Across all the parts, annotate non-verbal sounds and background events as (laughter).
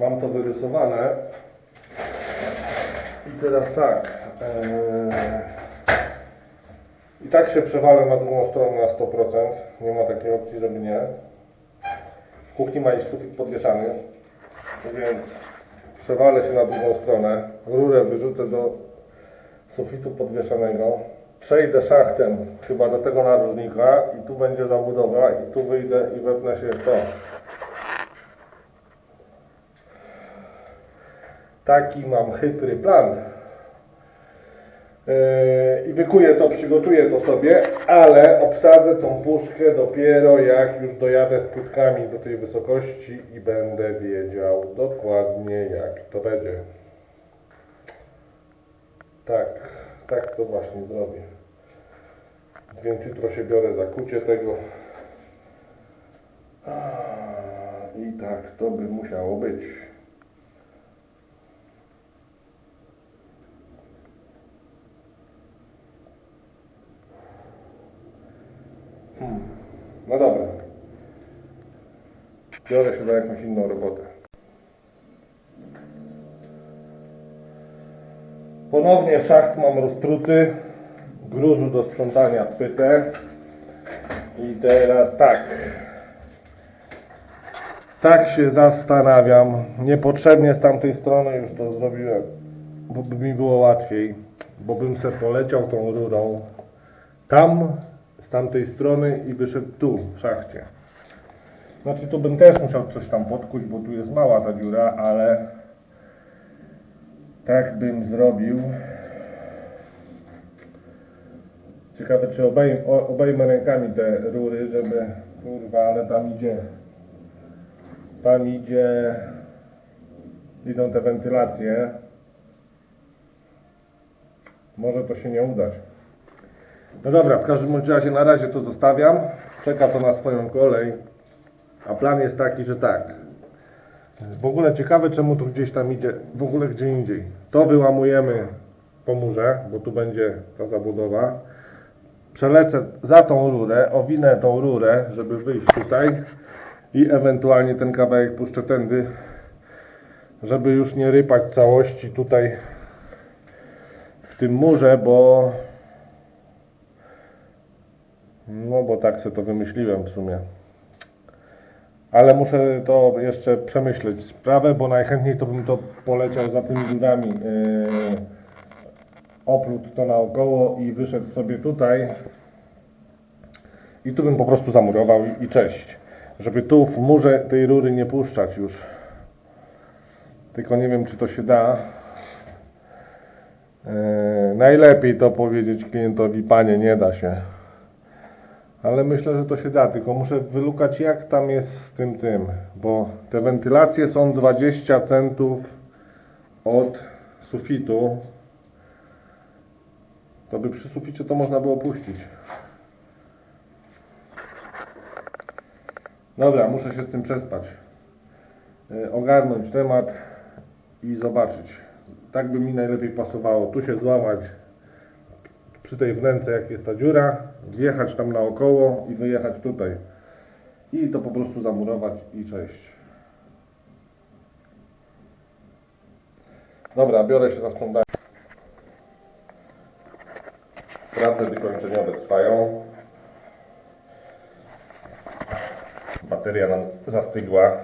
Mam to wyrysowane. I teraz tak. eee, I tak się przewalę na drugą stronę na 100%. Nie ma takiej opcji, żeby nie. W kuchni ma iść sufit podwieszany. Więc przewalę się na drugą stronę. Rurę wyrzucę do sufitu podwieszanego. Przejdę szachtem chyba do tego narożnika i tu będzie zabudowa i tu wyjdę i wepnę się w to. Taki mam chytry plan. Yy, I wykuję to, przygotuję to sobie, ale obsadzę tą puszkę dopiero jak już dojadę z płytkami do tej wysokości i będę wiedział dokładnie jak to będzie. Tak, tak to właśnie zrobię. Więc jutro się biorę za kucie tego. I tak to by musiało być. Hmm. No dobra. Biorę się za jakąś inną robotę. Ponownie szacht mam roztruty. Gruzu do sprzątania pytę. I teraz tak. Tak się zastanawiam. Niepotrzebnie z tamtej strony już to zrobiłem. Bo by mi było łatwiej. Bo bym se poleciał tą rurą tam, z tamtej strony i wyszedł tu, w szachcie. Znaczy tu bym też musiał coś tam podkuć, bo tu jest mała ta dziura, ale tak bym zrobił. Ciekawe czy obejm, obejmę rękami te rury, żeby... Kurwa, ale tam idzie... Tam idzie... Idą te wentylacje. Może to się nie udać. No dobra, w każdym razie na razie to zostawiam. Czeka to na swoją kolej. A plan jest taki, że tak. W ogóle ciekawe, czemu tu gdzieś tam idzie, w ogóle gdzie indziej. To wyłamujemy po murze, bo tu będzie ta zabudowa. Przelecę za tą rurę, owinę tą rurę, żeby wyjść tutaj i ewentualnie ten kawałek puszczę tędy, żeby już nie rypać całości tutaj w tym murze, bo no bo tak sobie to wymyśliłem w sumie. Ale muszę to jeszcze przemyśleć sprawę, bo najchętniej to bym to poleciał za tymi dziurami. Yy, oplód to naokoło i wyszedł sobie tutaj. I tu bym po prostu zamurował i, i cześć. Żeby tu w murze tej rury nie puszczać już. Tylko nie wiem czy to się da. Yy, najlepiej to powiedzieć klientowi, panie, nie da się. Ale myślę, że to się da, tylko muszę wylukać jak tam jest z tym tym, bo te wentylacje są 20 centów od sufitu. To by przy suficie to można było puścić. Dobra, muszę się z tym przespać. Yy, Ogarnąć temat i zobaczyć. Tak by mi najlepiej pasowało. Tu się złamać przy tej wnęce jak jest ta dziura, wjechać tam naokoło i wyjechać tutaj. I to po prostu zamurować i cześć. Dobra, biorę się za sprzątanie. Prace wykończeniowe trwają. Bateria nam zastygła.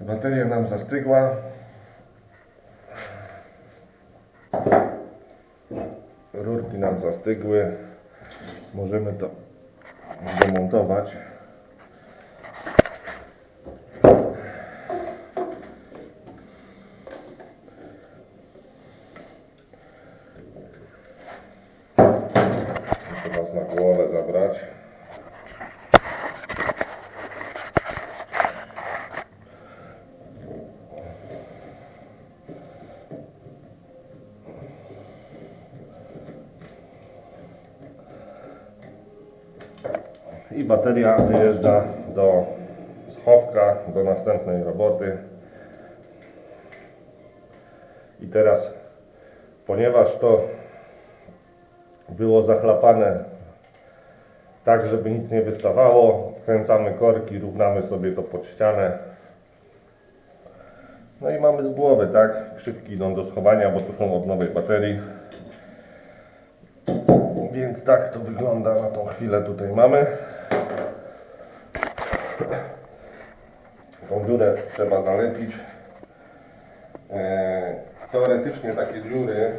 Bateria nam zastygła. Rurki nam zastygły. Możemy to demontować. Muszę Was na głowę zabrać. i bateria wyjeżdża do schowka, do następnej roboty. I teraz, ponieważ to było zachlapane tak żeby nic nie wystawało. Kręcamy korki, równamy sobie to pod ścianę. No i mamy z głowy, tak? Krzypki idą do schowania, bo tu są od nowej baterii. Więc tak to wygląda na tą chwilę tutaj mamy. Tą dziurę trzeba zalecić. Eee, Teoretycznie takie dziury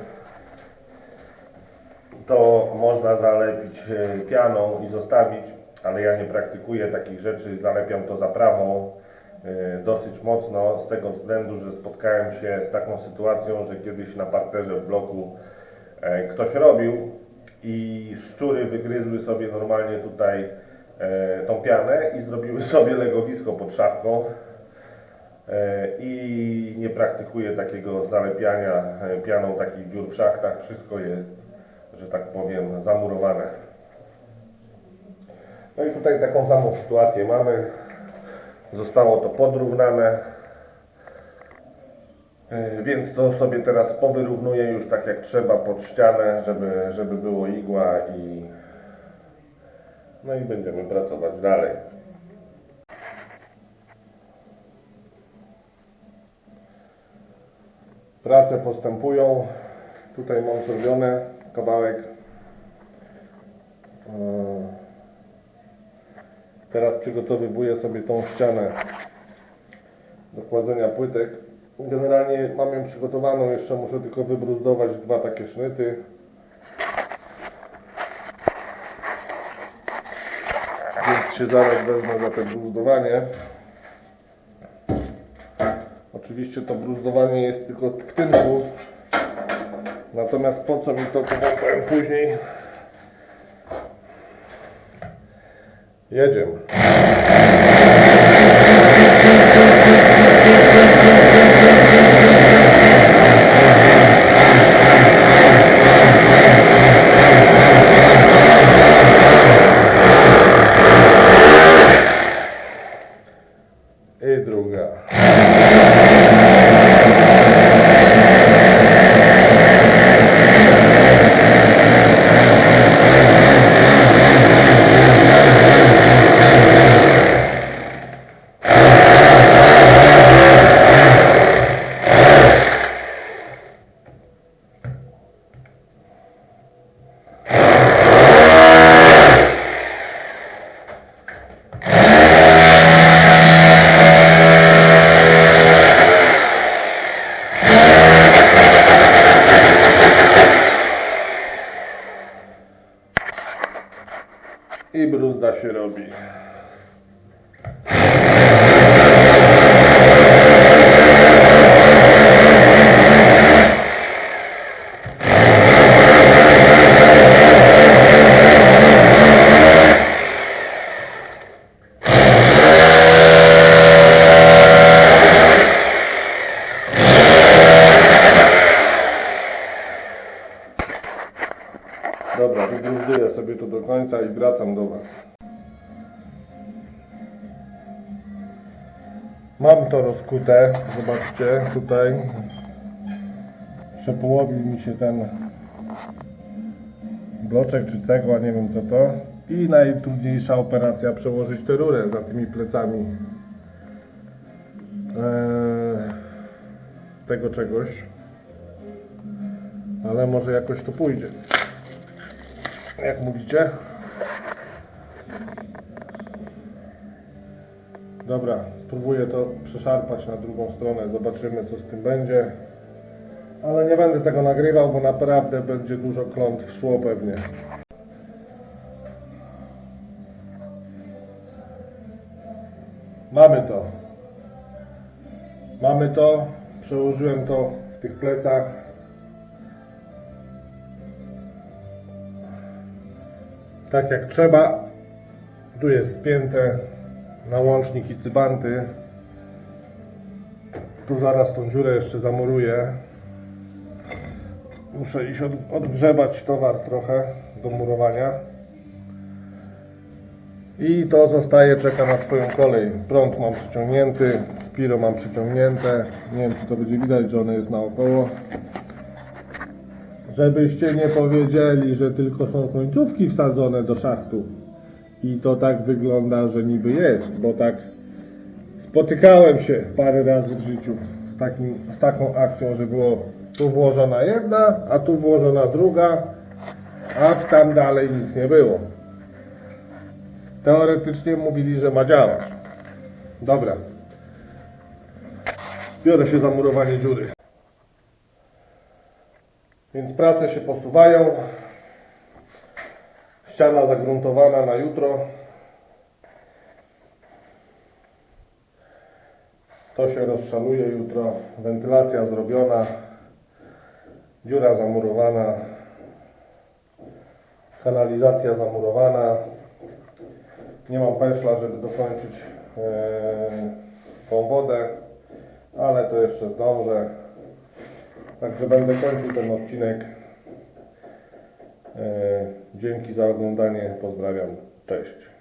to można zalepić e, pianą i zostawić, ale ja nie praktykuję takich rzeczy, zalepiam to zaprawą e, dosyć mocno z tego względu, że spotkałem się z taką sytuacją, że kiedyś na parterze w bloku e, ktoś robił i szczury wygryzły sobie normalnie tutaj e, tą pianę i zrobiły (laughs) sobie legowisko pod szafką E, i nie praktykuję takiego zalepiania e, pianą takich dziur w szachtach. Wszystko jest, że tak powiem, zamurowane. No i tutaj taką samą sytuację mamy. Zostało to podrównane. E, Więc to sobie teraz powyrównuję już tak jak trzeba pod ścianę, żeby, żeby było igła i no i będziemy pracować dalej. Prace postępują. Tutaj mam zrobione kawałek. Eee, Teraz przygotowywuję sobie tą ścianę do kładzenia płytek. Generalnie mam ją przygotowaną, jeszcze muszę tylko wybruzdować dwa takie sznyty. Więc się zaraz wezmę za to bruzdowanie. Oczywiście to bruzdowanie jest tylko w tynku. Natomiast po co mi to, to powiem później. Jedziemy. I druga. I bruzda się robi. Dobra, wybruzduję sobie to do i wracam do Was. Mam to rozkute, zobaczcie, tutaj. Przepołowił mi się ten bloczek czy cegła, nie wiem co to. I najtrudniejsza operacja przełożyć tę rurę za tymi plecami. Eee, tego czegoś. Ale może jakoś to pójdzie. Jak mówicie. Dobra, spróbuję to przeszarpać na drugą stronę, zobaczymy co z tym będzie. Ale nie będę tego nagrywał, bo naprawdę będzie dużo klątw szło pewnie. Mamy to. Mamy to. Przełożyłem to w tych plecach. Tak jak trzeba. Tu jest spięte na łącznik i cybanty. Tu zaraz tą dziurę jeszcze zamuruję. Muszę iść od, odgrzebać towar trochę do murowania. I to zostaje, czeka na swoją kolej. Prąd mam przyciągnięty, spiro mam przyciągnięte. Nie wiem, czy to będzie widać, że one jest naokoło. Żebyście nie powiedzieli, że tylko są końcówki wsadzone do szachtu. I to tak wygląda, że niby jest, bo tak spotykałem się parę razy w życiu z, takim, z taką akcją, że było tu włożona jedna, a tu włożona druga, a tam dalej nic nie było. Teoretycznie mówili, że ma działać. Dobra. Biorę się za murowanie dziury. Więc prace się posuwają. Ściana zagruntowana na jutro. To się rozszaluje jutro. Wentylacja zrobiona. Dziura zamurowana. Kanalizacja zamurowana. Nie mam pęszla, żeby dokończyć e, tą wodę, ale to jeszcze zdążę. Także będę kończył ten odcinek. E, dzięki za oglądanie. Pozdrawiam. Cześć.